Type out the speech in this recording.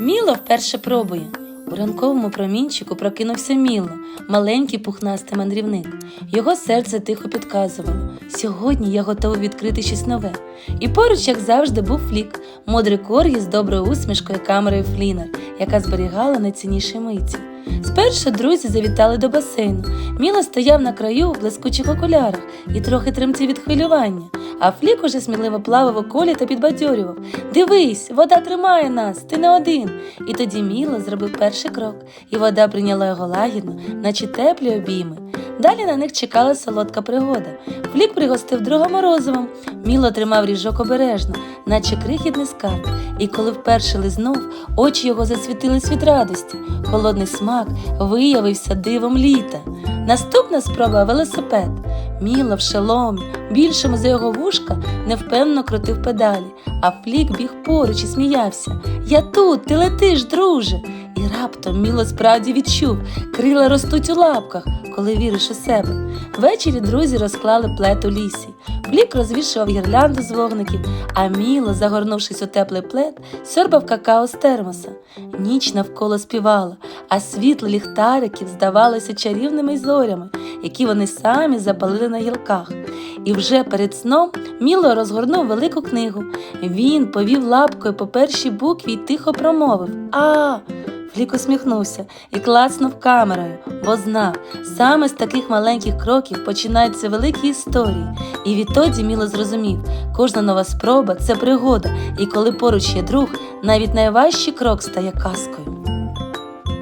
Міло вперше пробує. У ранковому промінчику прокинувся Міло, маленький пухнастий мандрівник. Його серце тихо підказувало. Сьогодні я готовий відкрити щось нове. І поруч, як завжди, був флік, мудрий коргі з доброю усмішкою камерою Флінер, яка зберігала найцінніші миті. Спершу друзі завітали до басейну. Міло стояв на краю у блискучих окулярах і трохи тремтів від хвилювання. А Флік уже сміливо плавав у колі та підбадьорював. Дивись, вода тримає нас, ти не один. І тоді Міло зробив перший крок, і вода прийняла його лагідно, наче теплі обійми. Далі на них чекала солодка пригода. Флік пригостив друга морозивом. Міло тримав ріжок обережно, наче крихітний скарб. І коли вперше лизнув, очі його засвітились від радості. Холодний смак виявився дивом літа. Наступна спроба велосипед. Міло в шоломі, більшому за його вушка, невпевно крутив педалі, а флік біг поруч і сміявся. Я тут, ти летиш, друже. І раптом Міло справді відчув, крила ростуть у лапках, коли віриш у себе. Ввечері друзі розклали плед у лісі. Флік розвішував гірлянду з вогників, а Міло, загорнувшись у теплий плед, сьорбав какао з термоса. Ніч навколо співала, а світло ліхтариків здавалося чарівними зорями, які вони самі запалили на гілках. І вже перед сном Міло розгорнув велику книгу. Він повів лапкою по першій букві й тихо промовив А. Флік усміхнувся і клацнув камерою, бо знав, саме з таких маленьких кроків починаються великі історії. І відтоді Міло зрозумів, кожна нова спроба це пригода, і коли поруч є друг, навіть найважчий крок стає казкою.